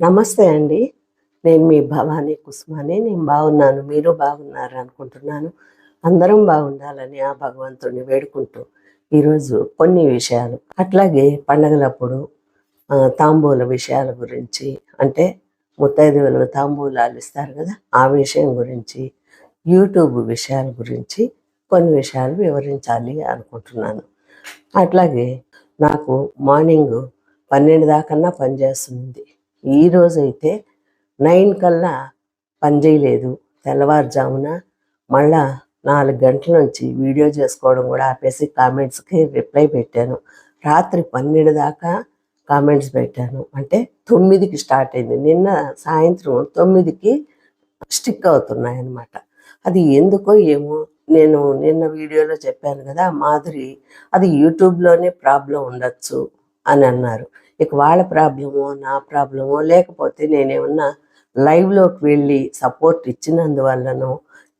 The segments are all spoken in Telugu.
నమస్తే అండి. నేను మీ భవానీ కుసుమాని. నేను బాగున్నాను. మీరు బాగున్నారు అనుకుంటున్నాను. అందరం బాగుండాలని ఆ భగవంతుడిని వేడుకుంటూ ఈరోజు కొన్ని విషయాలు. అట్లాగే పండగలప్పుడు తాంబూల విషయాల గురించి అంటే ముత్తైదువులు తాంబూలాలు ఇస్తారు కదా ఆ విషయం గురించి యూట్యూబ్ విషయాల గురించి కొన్ని విషయాలు వివరించాలి అనుకుంటున్నాను. అట్లాగే నాకు మార్నింగ్ పన్నెండు దాకన్నా పనిచేస్తుంది ఈరోజైతే నైన్ కల్లా పని చేయలేదు. తెల్లవారుజామున మళ్ళా నాలుగు గంటల నుంచి వీడియో చేసుకోవడం కూడా ఆపేసి కామెంట్స్కి రిప్లై పెట్టాను. రాత్రి పన్నెండు దాకా కామెంట్స్ పెట్టాను. అంటే తొమ్మిదికి స్టార్ట్ అయింది. నిన్న సాయంత్రం తొమ్మిదికి స్టిక్ అవుతున్నాయి అన్నమాట అది ఎందుకో ఏమో నేను నిన్న వీడియోలో చెప్పాను కదా మాధురి అది యూట్యూబ్లోనే ప్రాబ్లం ఉండొచ్చు అని అన్నారు. ఇక వాళ్ళ ప్రాబ్లమో నా ప్రాబ్లమో లేకపోతే నేనేమన్నా లైవ్లోకి వెళ్ళి సపోర్ట్ ఇచ్చినందువల్లనో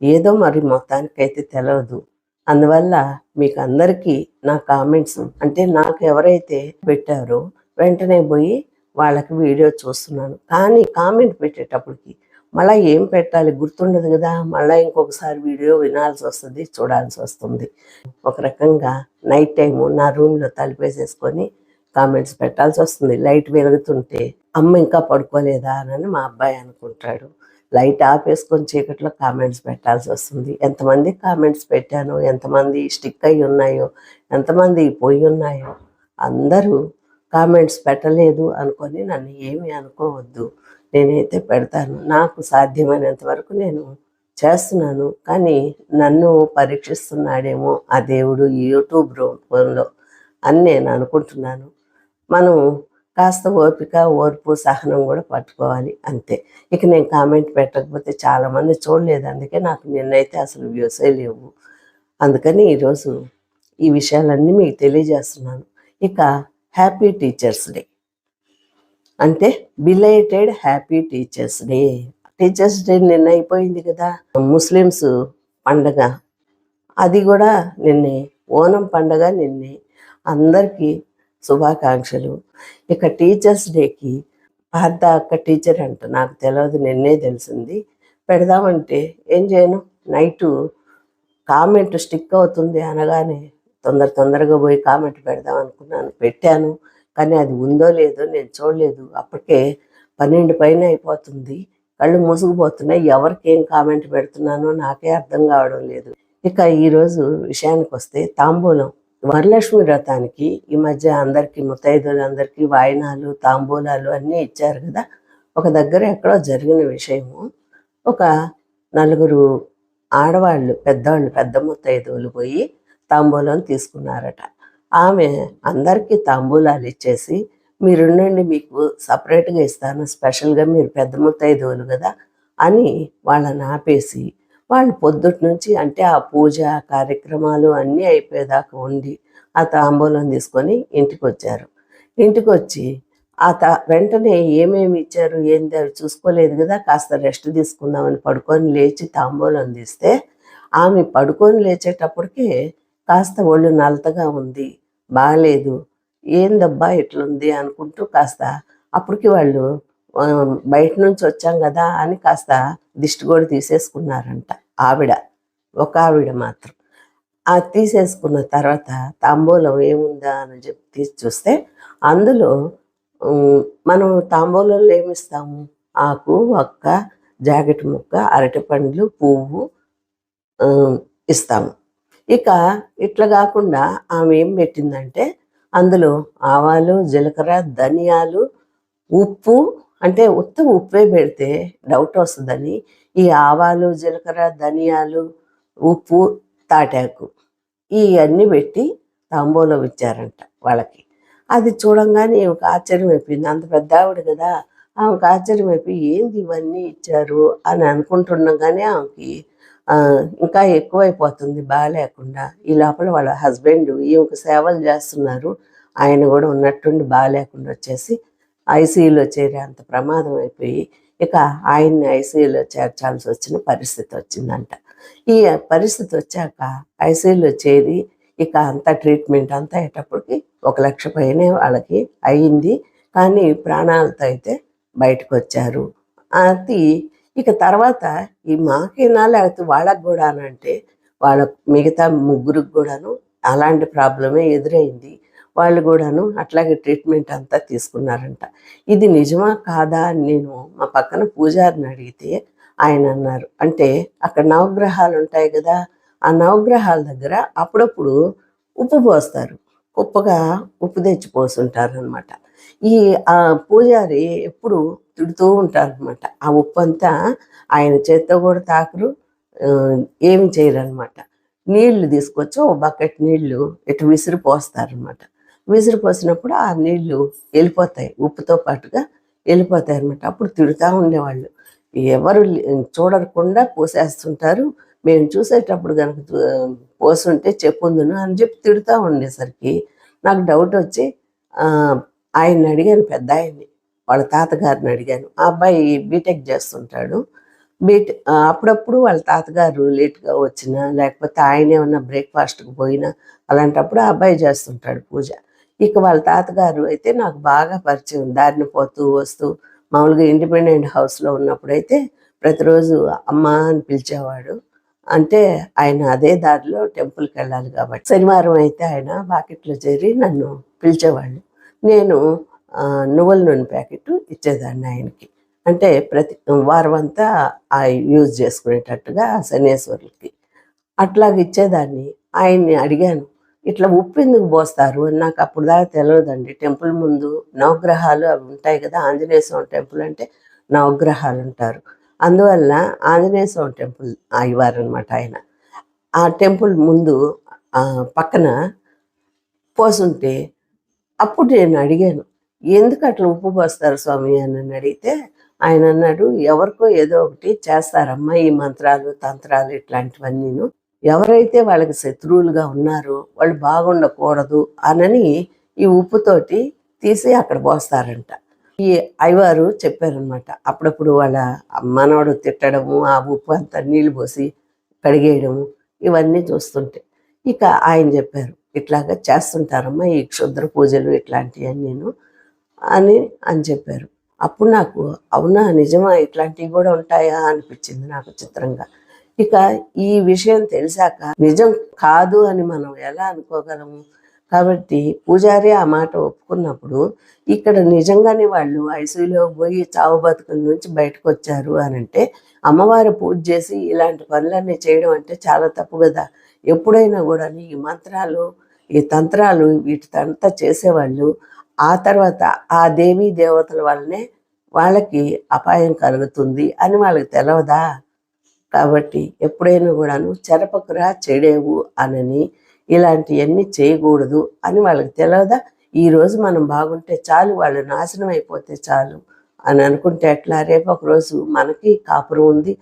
ఏదో మరి మొత్తానికైతే తెలియదు అందువల్ల మీకు అందరికీ నా కామెంట్స్ అంటే నాకు ఎవరైతే పెట్టారో వెంటనే పోయి వాళ్ళకి వీడియో చూస్తున్నాను. కానీ కామెంట్ పెట్టేటప్పటికి మళ్ళీ ఏం పెట్టాలి గుర్తుండదు కదా. మళ్ళీ ఇంకొకసారి వీడియో వినాల్సి వస్తుంది చూడాల్సి వస్తుంది. ఒక రకంగా నైట్ టైము నా రూమ్లో తలుపేసేసుకొని కామెంట్స్ పెట్టాల్సి వస్తుంది. లైట్ వెలుగుతుంటే అమ్మ ఇంకా పడుకోలేదా అని మా అబ్బాయి అనుకుంటాడు. లైట్ ఆపేసుకొని చీకట్లో కామెంట్స్ పెట్టాల్సి వస్తుంది. ఎంతమంది కామెంట్స్ పెట్టాను? ఎంతమంది స్టిక్ అయి ఉన్నాయో? ఎంతమంది పోయి ఉన్నాయో? అందరూ కామెంట్స్ పెట్టలేదు అనుకొని నన్ను ఏమీ అనుకోవద్దు. నేనైతే పెడతాను. నాకు సాధ్యమైనంత వరకు నేను చేస్తున్నాను. కానీ నన్ను పరీక్షిస్తున్నాడేమో ఆ దేవుడు యూట్యూబ్ రూపంలో అని నేను అనుకుంటున్నాను. మనం కాస్త ఓపిక ఓర్పు సహనం కూడా పట్టుకోవాలి అంతే. ఇక నేను కామెంట్ పెట్టకపోతే చాలామంది చూడలేదు అందుకే నాకు నిన్నైతే అసలు వ్యూసే లేవు. అందుకని ఈరోజు ఈ విషయాలన్నీ మీకు తెలియజేస్తున్నాను. ఇక హ్యాపీ టీచర్స్ డే. అంటే belated happy teachers day. Teachers day నిన్న అయిపోయింది కదా. ముస్లిమ్స్ పండగ. అది కూడా నిన్నే ఓనం పండగ నిన్నే. అందరికీ శుభాకాంక్షలు. ఇక టీచర్స్ డేకి పాత అక్క టీచర్ అంట నాకు తెలియదు నిన్నే తెలిసింది. పెడదామంటే ఏం చేయను? నైటు కామెంట్ స్టిక్ అవుతుంది అనగానే తొందర తొందరగా పోయి కామెంట్ పెడదాం అనుకున్నాను. పెట్టాను కానీ అది ఉందో లేదో నేను చూడలేదు. అప్పటికే పన్నెండు పైన అయిపోతుంది. కళ్ళు మూసుకుపోతున్నాయి. ఎవరికి ఏం కామెంట్ పెడుతున్నానో నాకే అర్థం కావడం లేదు. ఇక ఈరోజు విషయానికి వస్తే తాంబూలం. వరలక్ష్మి వ్రతానికి ఈ మధ్య అందరికీ ముత్తైదులందరికీ వాయినాలు తాంబూలాలు అన్నీ ఇచ్చారు కదా. ఒక దగ్గర ఎక్కడో జరిగిన విషయము. ఒక నలుగురు ఆడవాళ్ళు పెద్దవాళ్ళు పెద్ద ముత్తైదువులు పోయి తాంబూలం తీసుకున్నారట. ఆమె అందరికీ తాంబూలాలు ఇచ్చేసి మీరుండండి మీకు సపరేట్గా ఇస్తాను స్పెషల్గా మీరు పెద్ద ముత్తైదువులు కదా అని వాళ్ళని ఆపేసి వాళ్ళు పొద్దుటి నుంచి అంటే ఆ పూజ కార్యక్రమాలు అన్నీ అయిపోయేదాకా ఉండి ఆ తాంబూలం తీసుకొని ఇంటికి వచ్చారు ఇంటికి వచ్చి ఆ త వెంటనే ఏమేమి ఇచ్చారు ఏంది అవి చూసుకోలేదు కదా కాస్త రెస్ట్ తీసుకుందామని పడుకొని లేచి తాంబూలం తీస్తే ఆమె పడుకొని లేచేటప్పటికే కాస్త ఒళ్ళు నలతగా ఉంది. బాగాలేదు ఏందబ్బా ఇట్లుంది అనుకుంటూ కాస్త అప్పటికి వాళ్ళు బయట నుంచి వచ్చాం కదా అని కాస్త దిష్టి కూడా తీసేసుకున్నారంట. ఆవిడ ఒక ఆవిడ మాత్రం. ఆ తీసేసుకున్న తర్వాత తాంబూలం ఏముందా అని చెప్పి తీసి చూస్తే అందులో మనం తాంబూలంలో ఏమిస్తాము? ఆకు ఒక్క జాకెట్ ముక్క అరటి పండ్లు పువ్వు ఇస్తాము. ఇక ఇట్లా కాకుండా ఆమె ఏం పెట్టిందంటే అందులో ఆవాలు జీలకర్ర ధనియాలు ఉప్పు అంటే ఉత్తం ఉప్పే పెడితే డౌట్ వస్తుందని ఈ ఆవాలు జీలకర్ర ధనియాలు ఉప్పు తాటాకు ఇవన్నీ పెట్టి తాంబూలం ఇచ్చారంట వాళ్ళకి. అది చూడంగానే ఒక ఆశ్చర్యం అయిపోయింది. అంత పెద్ద ఆవిడ కదా ఆమెకు ఆశ్చర్యం అయిపోయి ఏంది ఇవన్నీ ఇచ్చారు అని అనుకుంటున్నాం కానీ ఆమెకి ఇంకా ఎక్కువైపోతుంది బాగాలేకుండా. ఈ లోపల వాళ్ళ హస్బెండ్ ఈమెకు సేవలు చేస్తున్నారు. ఆయన కూడా ఉన్నట్టుండి బాగాలేకుండా వచ్చేసి ఐసీయూలో చేరే అంత ప్రమాదం అయిపోయి ఇక ఆయన్ని ఐసీయూలో చేర్చాల్సి వచ్చిన పరిస్థితి వచ్చిందంట. ఈ పరిస్థితి వచ్చాక ఐసీయూలో చేరి ఇక అంతా ట్రీట్మెంట్ అంతా అయ్యేటప్పటికి ఒక లక్ష పైనే వాళ్ళకి అయ్యింది. కానీ ప్రాణాలతో అయితే బయటకు వచ్చారు అది ఇక తర్వాత ఈ మాకేనా లేకపోతే వాళ్ళకు కూడా అని అంటే వాళ్ళ మిగతా ముగ్గురికి కూడాను అలాంటి ప్రాబ్లమే ఎదురైంది. వాళ్ళు కూడాను అట్లాగే ట్రీట్మెంట్ అంతా తీసుకున్నారంట. ఇది నిజమా కాదా అని నేను మా పక్కన పూజారిని అడిగితే ఆయన అన్నారు. అంటే అక్కడ నవగ్రహాలు ఉంటాయి కదా ఆ నవగ్రహాల దగ్గర అప్పుడప్పుడు ఉప్పు పోస్తారు. ఉప్పుగా ఉప్పు తెచ్చి పోసుంటారు అనమాట ఈ ఆ పూజారి ఎప్పుడు తిడుతూ ఉంటారు అనమాట ఆ ఉప్పు అంతా ఆయన చేత్తో కూడా తాకరు ఏమి చేయరు అనమాట నీళ్ళు తీసుకొచ్చి ఓ బకెట్ నీళ్ళు ఇటు విసిరి పోస్తారనమాట విసురు పోసినప్పుడు ఆ నీళ్ళు వెళ్ళిపోతాయి. ఉప్పుతో పాటుగా వెళ్ళిపోతాయి అనమాట అప్పుడు తిడుతూ ఉండేవాళ్ళు. ఎవరు చూడకుండా పోసేస్తుంటారు. మేము చూసేటప్పుడు కనుక పోసుంటే చెప్పుందును అని చెప్పి తిడుతూ ఉండేసరికి నాకు డౌట్ వచ్చి ఆయన్ని అడిగాను పెద్ద ఆయన్ని వాళ్ళ తాతగారిని అడిగాను. ఆ అబ్బాయి బీటెక్ చేస్తుంటాడు. బీట్ అప్పుడప్పుడు వాళ్ళ తాతగారు లేట్గా వచ్చినా లేకపోతే ఆయన ఏమన్నా బ్రేక్ఫాస్ట్కి పోయినా అలాంటప్పుడు ఆ అబ్బాయి చేస్తుంటాడు పూజ. ఇక వాళ్ళ తాతగారు అయితే నాకు బాగా పరిచయం. దారిని పోతూ వస్తూ మామూలుగా ఇండిపెండెంట్ హౌస్లో ఉన్నప్పుడైతే ప్రతిరోజు అమ్మ అని పిలిచేవాడు. అంటే ఆయన అదే దారిలో టెంపుల్కి వెళ్ళాలి కాబట్టి. శనివారం అయితే ఆయన బాకెట్లో చేరి నన్ను పిలిచేవాళ్ళు. నేను నువ్వుల నూనె ప్యాకెట్ ఇచ్చేదాన్ని ఆయనకి. అంటే ప్రతి వారం అంతా ఆ యూజ్ చేసుకునేటట్టుగా శనేశ్వరులకి. అట్లాగ ఇచ్చేదాన్ని. ఆయన్ని అడిగాను ఇట్లా ఉప్పు ఎందుకు పోస్తారు? అని నాకు అప్పుడు దాకా తెలియదండి టెంపుల్ ముందు నవగ్రహాలు అవి ఉంటాయి కదా ఆంజనేయ స్వామి టెంపుల్ అంటే నవగ్రహాలు ఉంటారు అందువల్ల ఆంజనేయ స్వామి టెంపుల్ అయ్యవారనమాట ఆయన. ఆ టెంపుల్ ముందు ఆ, పక్కన పోసుంటే అప్పుడు నేను అడిగాను ఎందుకు అట్లా ఉప్పు పోస్తారు స్వామి? అని అడిగితే ఆయన అన్నాడు ఎవరికో ఏదో ఒకటి చేస్తారమ్మా ఈ మంత్రాలు తంత్రాలు ఇట్లాంటివన్నీను. ఎవరైతే వాళ్ళకి శత్రువులుగా ఉన్నారో వాళ్ళు బాగుండకూడదు అనని ఈ ఉప్పుతోటి తీసి అక్కడ పోస్తారంట. ఈ అయ్యవారు చెప్పారనమాట అప్పుడప్పుడు వాళ్ళ మనవడు తిట్టడము ఆ ఉప్పు అంతా నీళ్ళు పోసి కడిగేయడము ఇవన్నీ చూస్తుంటే. ఇక ఆయన చెప్పారు ఇట్లాగా చేస్తుంటారమ్మా ఈ క్షుద్ర పూజలు ఇట్లాంటివన్నీ నేను అని అని చెప్పారు. అప్పుడు నాకు అవునా నిజమా ఇట్లాంటివి కూడా ఉంటాయా? అనిపించింది నాకు చిత్రంగా. ఇక ఈ విషయం తెలిసాక నిజం కాదు అని మనం ఎలా అనుకోగలము? కాబట్టి పూజారి ఆ మాట ఒప్పుకున్నప్పుడు ఇక్కడ నిజంగానే వాళ్ళు ఐసీలో పోయి చావు బతుకుల నుంచి బయటకు వచ్చారు అని అంటే అమ్మవారు పూజ చేసి ఇలాంటి పనులన్నీ చేయడం అంటే చాలా తప్పు కదా. ఎప్పుడైనా కూడా ఈ మంత్రాలు ఈ తంత్రాలు వీటితంతా చేసేవాళ్ళు ఆ తర్వాత ఆ దేవీ దేవతల వల్లనే వాళ్ళకి అపాయం కలుగుతుంది అని వాళ్ళకి తెలవదా? కాబట్టి ఎప్పుడైనా కూడాను చెరపకురా చెడేవు అనని ఇలాంటివన్నీ చేయకూడదు అని వాళ్ళకి తెలియదా ఈరోజు మనం బాగుంటే చాలు వాళ్ళు నాశనం అయిపోతే చాలు అని అనుకుంటే ఎట్లా? రేపు ఒక రోజు మనకి కాపురం ఉంది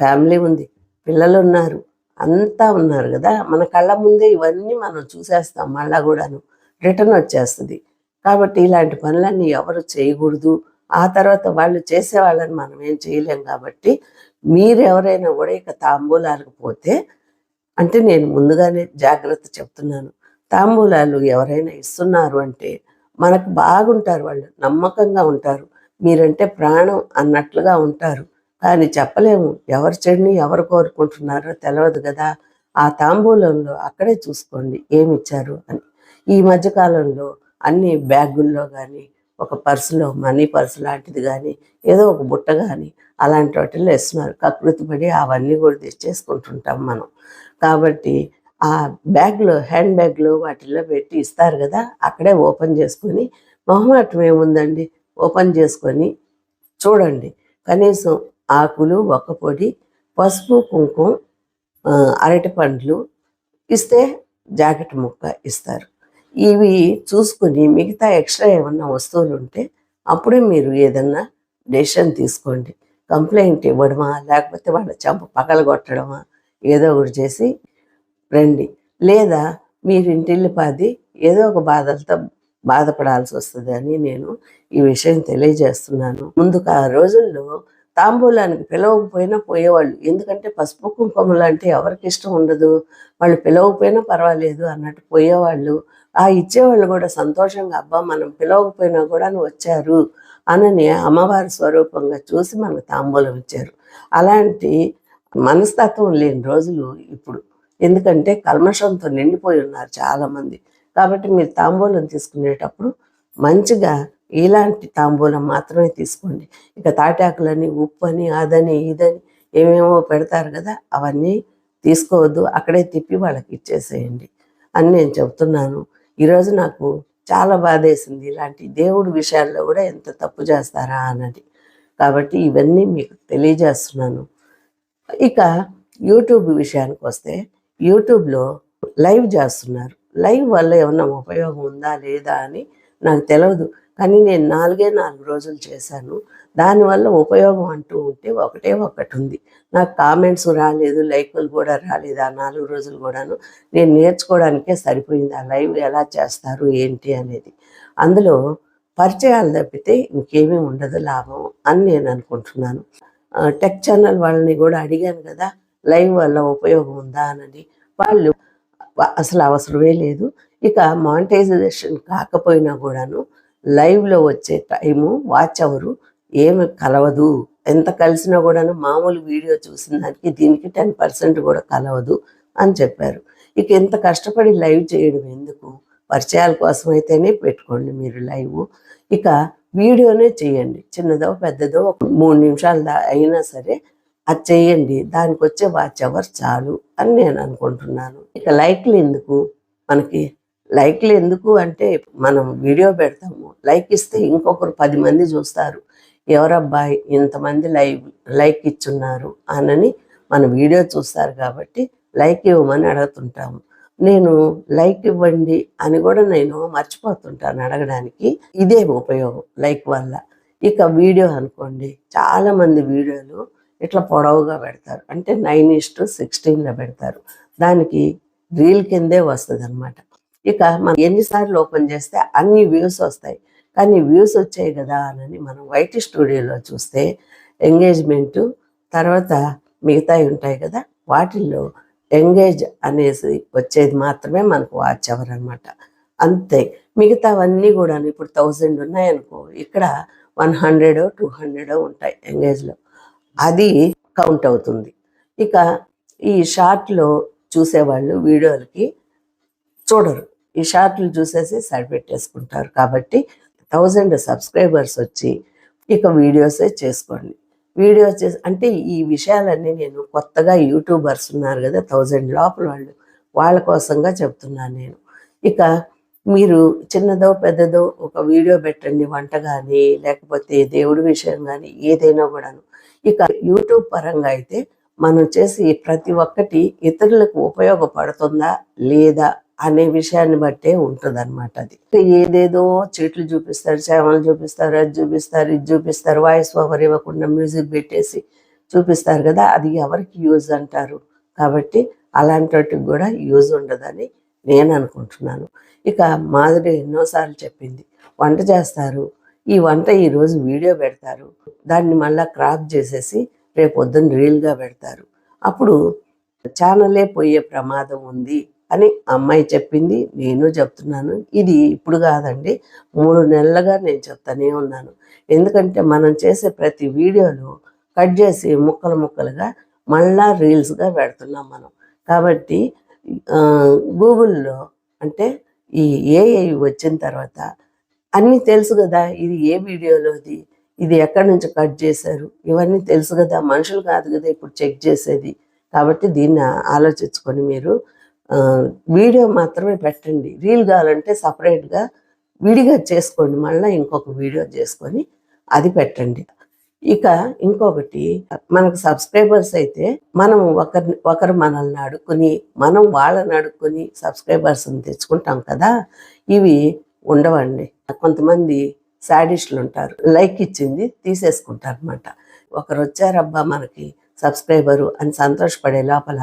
ఫ్యామిలీ ఉంది పిల్లలు ఉన్నారు అంతా ఉన్నారు కదా? మన కళ్ళ ముందే ఇవన్నీ మనం చూసేస్తాం మళ్ళా కూడాను రిటర్న్ వచ్చేస్తుంది. కాబట్టి ఇలాంటి పనులన్నీ ఎవరు చేయకూడదు. ఆ తర్వాత వాళ్ళు చేసే వాళ్ళని మనం ఏం చేయలేం కాబట్టి మీరు ఎవరైనా కూడా ఇక తాంబూలాలకు పోతే అంటే నేను ముందుగానే జాగ్రత్త చెప్తున్నాను. తాంబూలాలు ఎవరైనా ఇస్తున్నారు అంటే మనకు బాగుంటారు వాళ్ళు నమ్మకంగా ఉంటారు. మీరంటే ప్రాణం అన్నట్లుగా ఉంటారు. కానీ చెప్పలేము ఎవరి చెడిని ఎవరు కోరుకుంటున్నారో తెలియదు కదా. ఆ తాంబూలంలో అక్కడే చూసుకోండి ఏమి ఇచ్చారు అని. ఈ మధ్యకాలంలో అన్ని బ్యాగుల్లో కానీ ఒక పర్సులో మనీ పర్సు లాంటిది కానీ ఏదో ఒక బుట్ట కానీ అలాంటి వాటిల్లో వేస్తున్నారు. కకృతి పడి అవన్నీ కూడా తెచ్చేసుకుంటుంటాం మనం. కాబట్టి ఆ బ్యాగ్లో హ్యాండ్ బ్యాగ్లో వాటిల్లో పెట్టి ఇస్తారు కదా అక్కడే ఓపెన్ చేసుకొని మొహమాటం ఏముందండి? ఓపెన్ చేసుకొని చూడండి. కనీసం ఆకులు ఒక్క పొడి పసుపు కుంకుమ అరటి పండ్లు ఇస్తే జాకెట్ ముక్క ఇస్తారు. ఇవి చూసుకుని మిగతా ఎక్స్ట్రా ఏమన్నా వస్తువులు ఉంటే అప్పుడే మీరు ఏదన్నా డెసిషన్ తీసుకోండి. కంప్లైంట్ ఇవ్వడమా లేకపోతే వాళ్ళ చెంప పగలగొట్టడమా ఏదో ఒకటి చేసి రండి. లేదా మీరు ఇంటిల్లిపాది ఏదో ఒక బాధలతో బాధపడాల్సి వస్తుంది అని నేను ఈ విషయం తెలియజేస్తున్నాను. ముందుకు ఆ రోజుల్లో తాంబూలానికి పిలవకపోయినా పోయేవాళ్ళు. ఎందుకంటే పసుపు కుంకుమలు అంటే ఎవరికి ఇష్టం ఉండదు. వాళ్ళు పిలవకపోయినా పర్వాలేదు అన్నట్టు పోయేవాళ్ళు. ఆ ఇచ్చేవాళ్ళు కూడా సంతోషంగా అబ్బా మనం పిలవకపోయినా కూడా వచ్చారు అనని అమ్మవారి స్వరూపంగా చూసి మనకు తాంబూలం ఇచ్చారు. అలాంటి మనస్తత్వం లేని రోజులు ఇప్పుడు. ఎందుకంటే కల్మషంతో నిండిపోయి ఉన్నారు చాలామంది. కాబట్టి మీరు తాంబూలం తీసుకునేటప్పుడు మంచిగా ఇలాంటి తాంబూలం మాత్రమే తీసుకోండి. ఇక తాటాకులని ఉప్పు అని అదని ఇదని ఏమేమో పెడతారు కదా అవన్నీ తీసుకోవద్దు. అక్కడే తిప్పి వాళ్ళకి ఇచ్చేసేయండి. అని నేను చెప్తున్నాను. ఈరోజు నాకు చాలా బాధేసింది. ఇలాంటి దేవుడి విషయాల్లో కూడా ఎంత తప్పు చేస్తారా అన్నది. కాబట్టి ఇవన్నీ మీకు తెలియజేస్తున్నాను. ఇక యూట్యూబ్ విషయానికి వస్తే యూట్యూబ్లో లైవ్ చేస్తున్నారు. లైవ్ వల్ల ఏమన్నా ఉపయోగం ఉందా లేదా అని నాకు తెలియదు కానీ నేను నాలుగే నాలుగు రోజులు చేశాను. దానివల్ల ఉపయోగం అంటూ ఉంటే ఒకటే ఒకటి ఉంది నాకు కామెంట్స్ రాలేదు లైకులు కూడా రాలేదు ఆ నాలుగు రోజులు కూడాను. నేను నేర్చుకోవడానికే సరిపోయింది. ఆ లైవ్ ఎలా చేస్తారు ఏంటి అనేది. అందులో పరిచయాలు తప్పితే ఇంకేమీ ఉండదు లాభం అని నేను అనుకుంటున్నాను. టెక్ ఛానల్ వాళ్ళని కూడా అడిగాను కదా లైవ్ వల్ల ఉపయోగం ఉందా అని వాళ్ళు అసలు అవసరమే లేదు. ఇక మానిటైజేషన్ కాకపోయినా కూడాను లైవ్లో వచ్చే టైము వాచ్ అవరు. ఏమి కలవదు. ఎంత కలిసినా కూడాను మామూలు వీడియో చూసిన దానికి దీనికి టెన్ పర్సెంట్ కూడా కలవదు అని చెప్పారు. ఇక ఎంత కష్టపడి లైవ్ చేయడం ఎందుకు? పరిచయాల కోసం అయితేనే పెట్టుకోండి మీరు లైవ్. ఇక వీడియోనే చేయండి. చిన్నదో పెద్దదో ఒక మూడు నిమిషాలు దా అయినా సరే అది చేయండి. దానికి వచ్చే వాచ్ అవర్ చాలు అని నేను అనుకుంటున్నాను. ఇక లైక్లు ఎందుకు? మనకి లైక్లు ఎందుకు అంటే మనం వీడియో పెడతాము. లైక్ ఇస్తే ఇంకొకరు పది మంది చూస్తారు. ఎవరబ్బాయి ఇంతమంది లైవ్ లైక్ ఇచ్చున్నారు అనని మన వీడియో చూస్తారు కాబట్టి లైక్ ఇవ్వమని అడుగుతుంటాము. నేను లైక్ ఇవ్వండి అని కూడా నేను మర్చిపోతుంటాను అడగడానికి. ఇదే ఉపయోగం లైక్ వల్ల. ఇక వీడియో అనుకోండి చాలామంది వీడియోలు ఇట్లా పొడవుగా పెడతారు. అంటే నైన్ ఇస్టు సిక్స్టీన్లో పెడతారు. దానికి రీల్ కిందే వస్తుంది అనమాట ఇక మనం ఎన్నిసార్లు ఓపెన్ చేస్తే అన్ని వ్యూస్ వస్తాయి. కానీ వ్యూస్ వచ్చాయి కదా అని మనం వైట్ స్టూడియోలో చూస్తే ఎంగేజ్మెంటు తర్వాత మిగతాయి ఉంటాయి కదా వాటిల్లో ఎంగేజ్ అనేసి వచ్చేది మాత్రమే మనకు వాచ్ అవర్ అనమాట అంతే. మిగతావన్నీ కూడా ఇప్పుడు థౌజండ్ ఉన్నాయనుకో ఇక్కడ వన్ హండ్రెడ్ టూ హండ్రెడ్ ఉంటాయి ఎంగేజ్లో. అది కౌంట్ అవుతుంది. ఇక ఈ షార్ట్లో చూసేవాళ్ళు వీడియోలకి చూడరు. ఈ షార్ట్లు చూసేసి సరిపెట్టేసుకుంటారు కాబట్టి థౌజండ్ సబ్స్క్రైబర్స్ వచ్చి ఇక వీడియోసే చేసుకోండి. వీడియో చేసి అంటే ఈ విషయాలన్నీ నేను కొత్తగా యూట్యూబర్స్ ఉన్నారు కదా థౌజండ్ లోపల వాళ్ళు వాళ్ళ కోసంగా చెప్తున్నాను నేను. ఇక మీరు చిన్నదో పెద్దదో ఒక వీడియో పెట్టండి వంట కానీ లేకపోతే దేవుడి విషయం కానీ ఏదైనా కూడాను. ఇక యూట్యూబ్ పరంగా అయితే మనం చేసి ప్రతి ఒక్కటి ఇతరులకు ఉపయోగపడుతుందా లేదా అనే విషయాన్ని బట్టే ఉంటుంది అనమాట అది. ఏదేదో చెట్లు చూపిస్తారు చేమలు చూపిస్తారు అది చూపిస్తారు ఇది చూపిస్తారు వాయిస్ ఓవర్ ఇవ్వకుండా మ్యూజిక్ పెట్టేసి చూపిస్తారు కదా అది ఎవరికి యూజ్ అంటారు? కాబట్టి అలాంటి వాటికి కూడా యూజ్ ఉండదని నేను అనుకుంటున్నాను. ఇక మాధురి ఎన్నోసార్లు చెప్పింది వంట చేస్తారు ఈ వంట ఈరోజు వీడియో పెడతారు దాన్ని మళ్ళీ క్రాప్ చేసేసి రేపు పొద్దున్న రీల్గా పెడతారు. అప్పుడు ఛానలే పోయే ప్రమాదం ఉంది అని అమ్మాయి చెప్పింది నేను చెప్తున్నాను. ఇది ఇప్పుడు కాదండి మూడు నెలలుగా నేను చెప్తానే ఉన్నాను. ఎందుకంటే మనం చేసే ప్రతి వీడియోలు కట్ చేసి ముక్కలు ముక్కలుగా మళ్ళా రీల్స్గా పెడుతున్నాం మనం. కాబట్టి గూగుల్లో అంటే ఈ ఏఐ వచ్చిన తర్వాత అన్నీ తెలుసు కదా ఇది ఏ వీడియోలోది ఇది ఎక్కడి నుంచి కట్ చేశారు ఇవన్నీ తెలుసు కదా మనుషులు కాదు కదా ఇప్పుడు చెక్ చేసేది. కాబట్టి దీన్ని ఆలోచించుకొని మీరు వీడియో మాత్రమే పెట్టండి. రీల్ కావాలంటే సపరేట్గా విడిగా చేసుకోండి. మళ్ళీ ఇంకొక వీడియో చేసుకొని అది పెట్టండి. ఇక ఇంకొకటి మనకు సబ్స్క్రైబర్స్ అయితే మనం ఒకరి ఒకరు మనల్ని అడుక్కుని మనం వాళ్ళని అడుక్కుని సబ్స్క్రైబర్స్ని తెచ్చుకుంటాం కదా. ఇవి ఉండవండి. కొంతమంది శాడిస్టులు ఉంటారు. లైక్ ఇచ్చింది తీసేసుకుంటారు అనమాట ఒకరు వచ్చారబ్బా మనకి సబ్స్క్రైబరు అని సంతోషపడే లోపల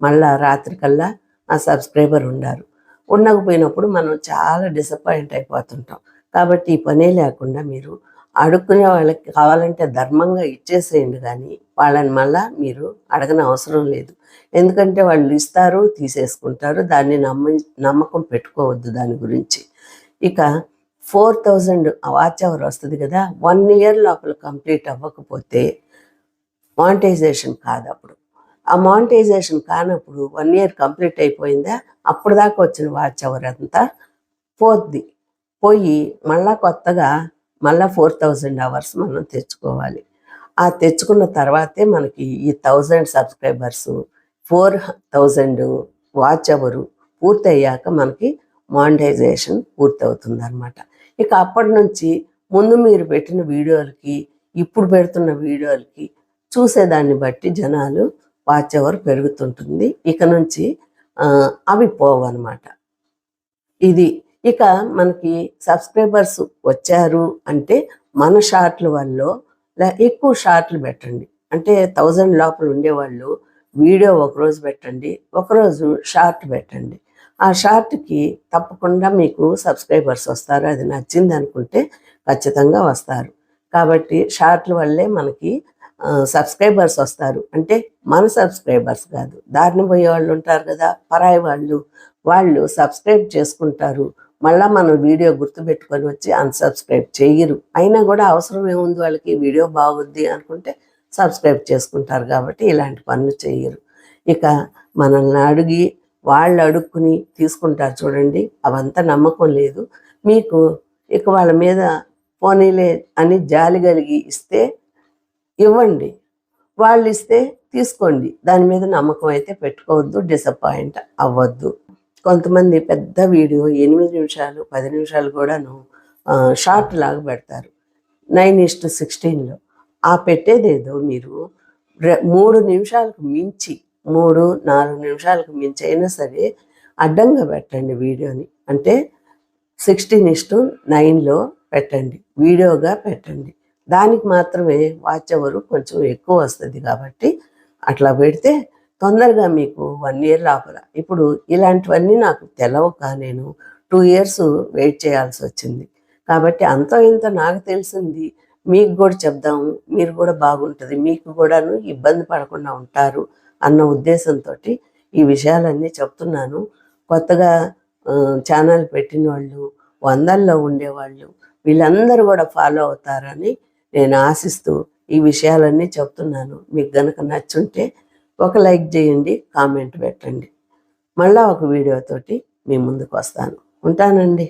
మళ్ళా రాత్రికల్లా ఆ సబ్స్క్రైబర్ ఉండారు. ఉండకపోయినప్పుడు మనం చాలా డిసప్పాయింట్ అయిపోతుంటాం. కాబట్టి ఈ పనే లేకుండా మీరు అడుక్కునే వాళ్ళకి కావాలంటే ధర్మంగా ఇచ్చేసేయండి కానీ వాళ్ళని మళ్ళా మీరు అడగన అవసరం లేదు. ఎందుకంటే వాళ్ళు ఇస్తారు తీసేసుకుంటారు. దాన్ని నమ్మ నమ్మకం పెట్టుకోవద్దు దాని గురించి. ఇక ఫోర్ థౌజండ్ వాచ్ అవర్ వస్తుంది కదా వన్ ఇయర్ లోపల కంప్లీట్ అవ్వకపోతే మానిటైజేషన్ కాదు అప్పుడు. ఆ మానిటైజేషన్ కానప్పుడు వన్ ఇయర్ కంప్లీట్ అయిపోయిందా అప్పుడు దాకా వచ్చిన వాచ్ అవర్ అంతా పోద్ది పోయి మళ్ళా కొత్తగా మళ్ళా ఫోర్ థౌజండ్ అవర్స్ మనం తెచ్చుకోవాలి. ఆ తెచ్చుకున్న తర్వాతే మనకి ఈ thousand subscribers four thousand watch hour పూర్తయ్యాక మనకి మానిటైజేషన్ పూర్తవుతుంది అనమాట ఇక అప్పటి నుంచి ముందు మీరు పెట్టిన వీడియోలకి ఇప్పుడు పెడుతున్న వీడియోలకి చూసేదాన్ని బట్టి జనాలు వాచ్ అవర్ పెరుగుతుంటుంది. ఇక నుంచి అవి పోవు అనమాట ఇది ఇక మనకి సబ్స్క్రైబర్స్ వచ్చారు అంటే మన షార్ట్ల వల్ల ఎక్కువ షార్ట్లు పెట్టండి. అంటే థౌజండ్ లోపల ఉండేవాళ్ళు వీడియో ఒకరోజు పెట్టండి ఒకరోజు షార్ట్ పెట్టండి. ఆ షార్ట్కి తప్పకుండా మీకు సబ్స్క్రైబర్స్ వస్తారు. అది నచ్చింది అనుకుంటే ఖచ్చితంగా వస్తారు. కాబట్టి షార్ట్ల వల్లే మనకి సబ్స్క్రైబర్స్ వస్తారు. అంటే మన సబ్స్క్రైబర్స్ కాదు. దారిని పోయే వాళ్ళు ఉంటారు కదా పరాయి వాళ్ళు. వాళ్ళు సబ్స్క్రైబ్ చేసుకుంటారు. మళ్ళీ మనం వీడియో గుర్తుపెట్టుకొని వచ్చి అన్సబ్స్క్రైబ్ చేయరు. అయినా కూడా అవసరం ఏముంది వాళ్ళకి? వీడియో బాగుంది అనుకుంటే సబ్స్క్రైబ్ చేసుకుంటారు కాబట్టి ఇలాంటి పనులు చేయరు. ఇక మనల్ని అడిగి వాళ్ళు అడుక్కుని తీసుకుంటారు చూడండి. అవంతా నమ్మకం లేదు. మీకు ఇక వాళ్ళ మీద పోనీలే అని జాలి కలిగి ఇస్తే ఇవ్వండి. వాళ్ళు ఇస్తే తీసుకోండి. దాని మీద నమ్మకం అయితే పెట్టుకోవద్దు డిసప్పాయింట్ అవ్వద్దు. కొంతమంది పెద్ద వీడియో ఎనిమిది నిమిషాలు పది నిమిషాలు కూడాను షార్ట్ లాగా పెడతారు. నైన్ ఇస్ట్ సిక్స్టీన్లో ఆ పెట్టేదేదో మీరు మూడు నిమిషాలకు మించి మూడు నాలుగు నిమిషాలకు మించి అయినా సరే అడ్డంగా పెట్టండి వీడియోని. అంటే సిక్స్టీన్ ఇస్టు నైన్లో పెట్టండి. వీడియోగా పెట్టండి. దానికి మాత్రమే వాచ్ అవర్ కొంచెం ఎక్కువ వస్తుంది కాబట్టి అట్లా పెడితే తొందరగా మీకు వన్ ఇయర్ లోపల. ఇప్పుడు ఇలాంటివన్నీ నాకు తెలవక నేను టూ ఇయర్స్ వెయిట్ చేయాల్సి వచ్చింది. కాబట్టి అంతో ఇంత నాకు తెలిసింది. మీకు కూడా చెప్దాము మీరు కూడా బాగుంటుంది. మీకు కూడాను ఇబ్బంది పడకుండా ఉంటారు అన్న ఉద్దేశంతో ఈ విషయాలన్నీ చెప్తున్నాను. కొత్తగా ఛానల్ పెట్టిన వాళ్ళు వందల్లో ఉండేవాళ్ళు వీళ్ళందరూ కూడా ఫాలో అవుతారని నేను ఆశిస్తూ ఈ విషయాలన్నీ చెప్తున్నాను. మీకు గనక నచ్చుంటే ఒక లైక్ చేయండి కామెంట్ పెట్టండి. మళ్ళా ఒక వీడియోతోటి మీ ముందుకు వస్తాను. ఉంటానండి.